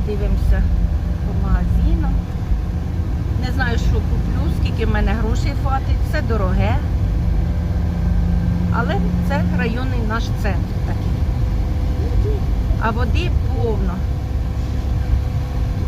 подивимося по магазинам. Не знаю, що куплю, скільки в мене грошей хватить, все дороге. Але це районний наш центр такий. А води повно.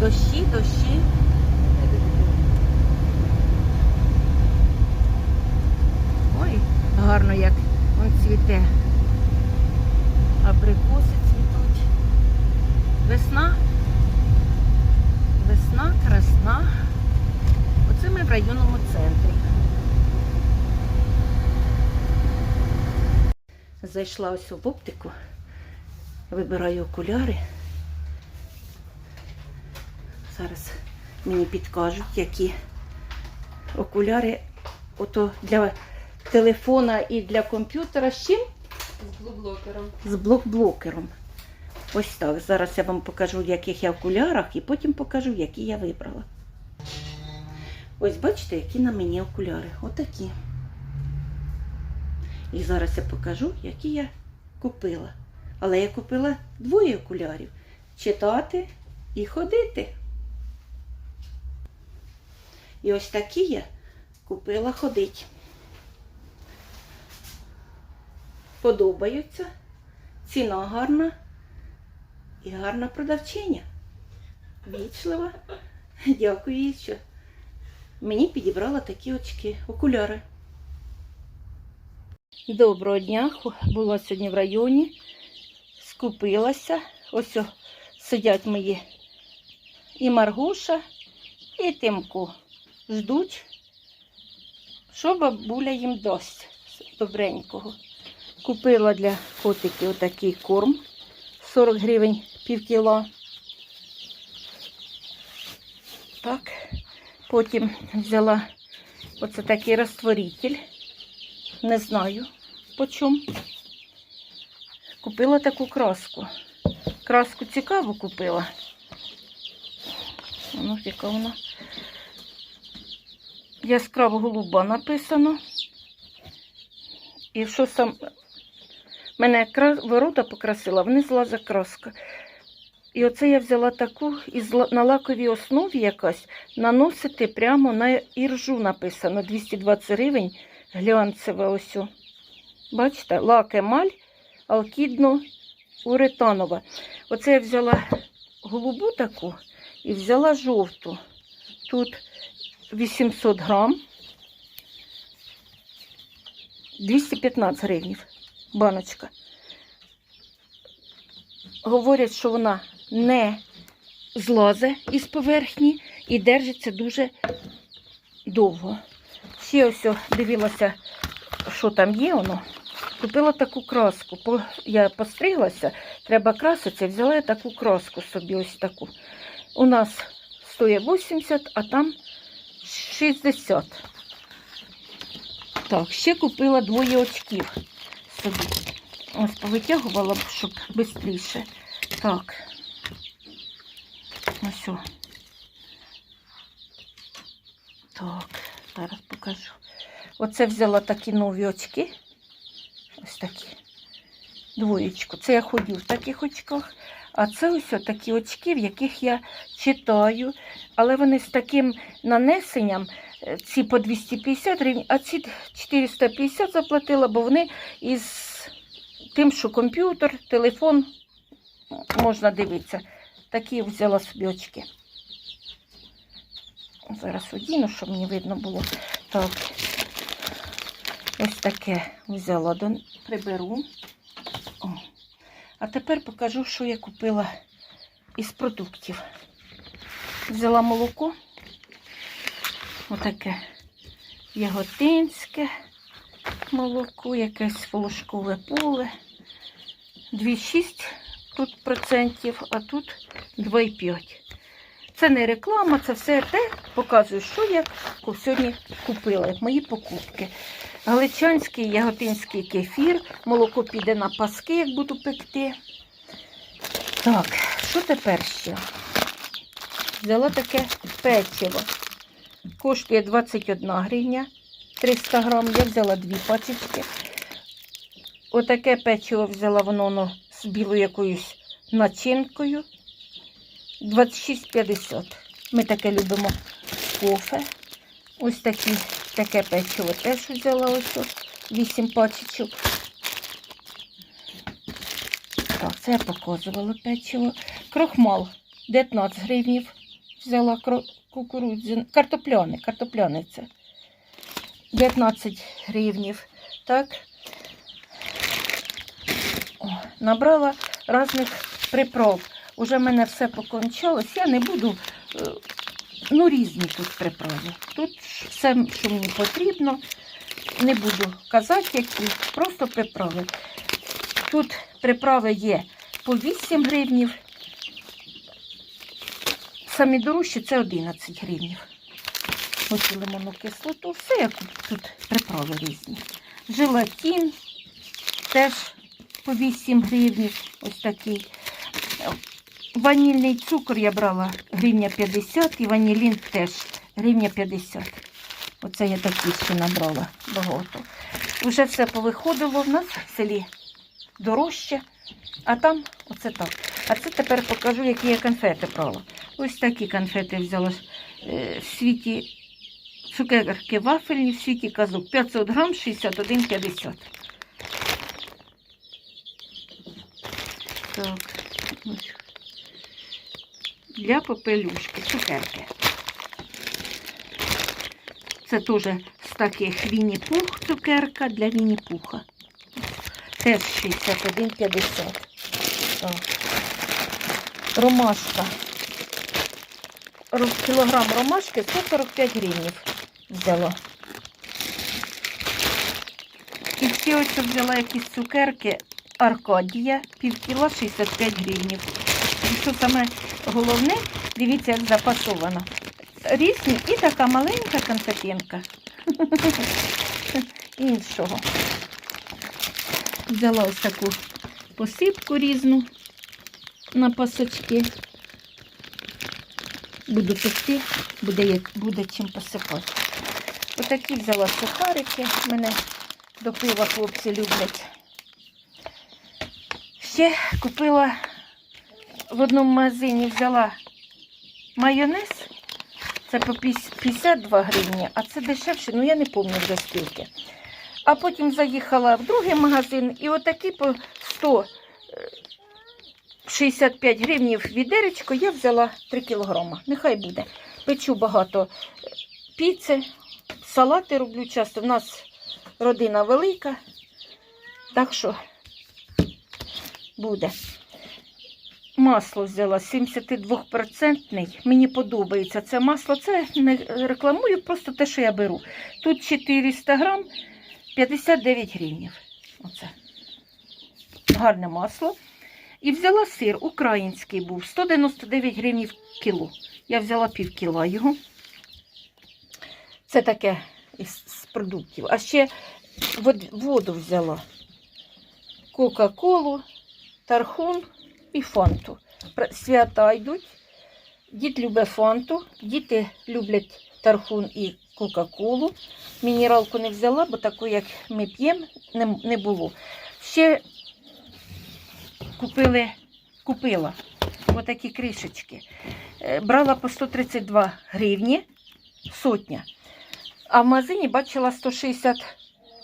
Дощі, дощі. Ой, гарно як він цвіте. Зайшла ось в оптику, вибираю окуляри. Зараз мені підкажуть, які окуляри ото для телефона і для комп'ютера з чим? З блоблокером. З блокблокером. Ось так. Зараз я вам покажу, в яких я окулярах, і потім покажу, які я вибрала. Ось бачите, які на мені окуляри. Отакі. І зараз я покажу, які я купила. Але я купила двоє окулярів. Читати і ходити. І ось такі я купила ходить. Подобаються. Ціна гарна і гарна продавчиня. Вічлива. Дякую їй, що мені підібрала такі очки, окуляри. Доброго дня. Була сьогодні в районі, скупилася. Ось сидять мої і Маргуша, і Тимко. Ждуть, що бабуля їм дасть добренького. Купила для котиків отакий корм 40 гривень пів кіла. Так, потім взяла оце такий розтворитель. Не знаю по чому. Купила таку краску. Краску цікаву купила. Ну, яка вона. Яскраво голуба написано. І що сам мене ворота покрасила, внизу закраска. І оце я взяла таку із на лаковій основі якась наносити прямо на іржу написано 220 гривень глянцева ось. Бачите, лак емаль алкідно уретанова. Оце я взяла голубу таку і взяла жовту. Тут 800 грам. 215 гривень баночка. Говорять, що вона не злазе із поверхні і держиться дуже довго. Ще ось дивилася, що там є воно. Купила таку краску. Я постриглася, треба краситися, взяла я таку краску собі, ось таку. У нас стоїть 80, а там 60. Так, ще купила двоє очків собі. Ось повитягувала, щоб швидше. Так. Ось. Так, зараз покажу. Оце взяла такі нові очки. Ось такі. Двоєчку. Це я ходю в таких очках. А це ось такі очки, в яких я читаю. Але вони з таким нанесенням, е, ці по 250 гривень, а ці 450 заплатила, бо вони із тим, що комп'ютер, телефон можна дивитися. Такі взяла собі очки. Зараз одіну, щоб мені видно було. Так. Ось таке взяла, приберу. О. А тепер покажу, що я купила із продуктів. Взяла молоко. Отаке яготинське молоко, якесь волошкове поле. 2,6 тут процентів, а тут 2,5. Це не реклама, це все те, показую, що я сьогодні купила, мої покупки. Галичанський яготинський кефір, молоко піде на паски, як буду пекти. Так, що тепер ще? Взяла таке печиво. Коштує 21 гривня, 300 грам. Я взяла дві пачечки. Отаке печиво взяла воно, воно з білою якоюсь начинкою. 26,50. Ми таке любимо кофе. Ось такі, таке печиво теж взяла ось ось, 8 пачечок. Так, це я показувала печиво. Крохмал 19 гривнів. Взяла кукурудзяне, картопляне, картопляне це. 19 гривнів. Так. О, набрала різних приправ. Уже в мене все покончалось. Я не буду. е, Ну, різні тут приправи. Тут все, що мені потрібно. Не буду казати, які, просто приправи. Тут приправи є по 8 гривнів. Самі дорожчі це 11 гривнів. Ось лимонну кислоту, все як тут приправи різні. Желатин теж по 8 гривнів. Ось такий. Ванільний цукор я брала гривня 50 і ванілін теж гривня 50. Оце я такі ще набрала багато. Уже все повиходило в нас в селі дорожче, а там оце так. А це тепер покажу, які я конфети брала. Ось такі конфети взяла е, в світі цукерки вафельні, в світі казок 500 грам 61,50. Так, ось. Для попелюшки, цукерки. Це теж з таких Вінні-Пух цукерка для Вінні-Пуха. Теж 61,50. Так. Ромашка. Ро- Кілограм ромашки 145 гривнів взяла. І ще ось взяла якісь цукерки Аркадія, пів кіла 65 гривнів. І що саме головне, дивіться, як запасовано. Різні і така маленька конфетинка. Іншого. Взяла ось таку посипку різну на пасочки. Буду пекти, буде, буде чим посипати. Отакі взяла сухарики. Мене до пива хлопці люблять. Ще купила в одному магазині взяла майонез. Це по 52 гривні, а це дешевше, ну я не пам'ятаю вже скільки. А потім заїхала в другий магазин і отакі по 165 гривнів відеречко я взяла 3 кілограма. Нехай буде. Печу багато піци, салати роблю часто. У нас родина велика, так що буде. Масло взяла 72%. Мені подобається це масло. Це не рекламую, просто те, що я беру. Тут 400 грам, 59 гривнів. Оце. Гарне масло. І взяла сир український був 199 гривнів кіло. Я взяла пів кіла його. Це таке з продуктів. А ще воду взяла. Кока-колу, тархун і фанту. Пр- Свята йдуть. Дід любить фанту, діти люблять тархун і Кока-колу. Мінералку не взяла, бо таку, як ми п'ємо, не, було. Ще купили, купила отакі кришечки. Е, Брала по 132 гривні сотня. А в магазині бачила 160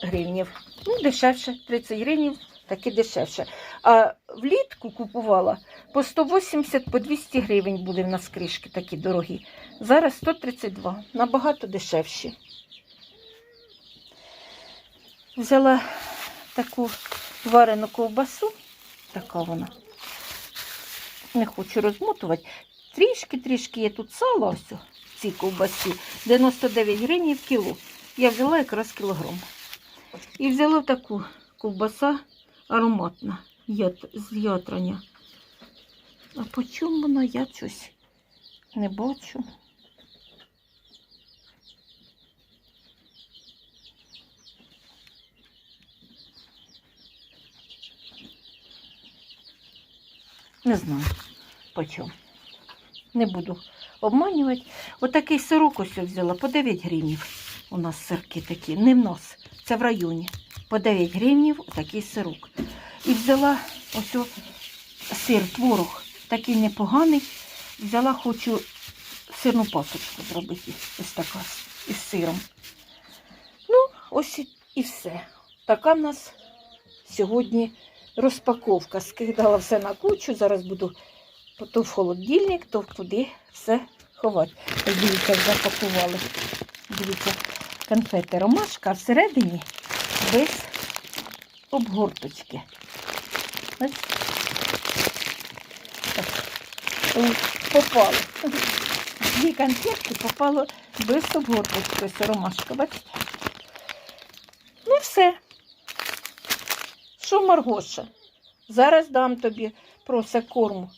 гривнів. Ну, дешевше, 30 гривнів, таки дешевше. А влітку купувала по 180, по 200 гривень були в нас кришки такі дорогі. Зараз 132, набагато дешевші. Взяла таку варену ковбасу, така вона. Не хочу розмотувати. Трішки-трішки є тут сало ось в цій ковбасі. 99 гривень в кіло. Я взяла якраз кілограм. І взяла таку ковбаса ароматна з ятрання. А по чому вона я щось не бачу. Не знаю, по чому. Не буду обманювати. Отакий сирок ось взяла по 9 гривнів. У нас сирки такі. Не в нас, це в районі. По 9 гривнів такий сирок. І взяла ось сир, творог, такий непоганий. Взяла, хочу сирну пасочку зробити. Ось така із сиром. Ну, ось і- все. Така в нас сьогодні розпаковка. Скидала все на кучу. Зараз буду то в холодильник, то туди все ховати. Дивіться, запакували. Дивіться, конфети ромашка, а всередині без обгорточки. Попало. Дві конфетки попало без обгорточки. Ось ромашка, бачите? Ну все. Що, Маргоша? Зараз дам тобі проса корму.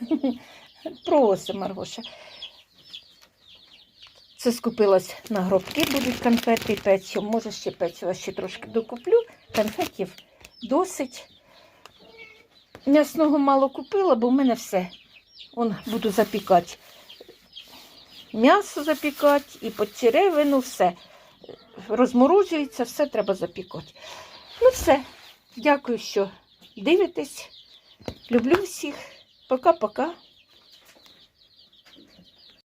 Проси, Маргоша. Це скупилась на гробки, будуть конфети і печиво. Може ще печива ще трошки докуплю. Конфетів досить. М'ясного мало купила, бо в мене все. Он буду запікати. М'ясо запікати і подчеревину, все. Розморожується, все треба запікати. Ну все. Дякую, що дивитесь. Люблю всіх. Пока-пока.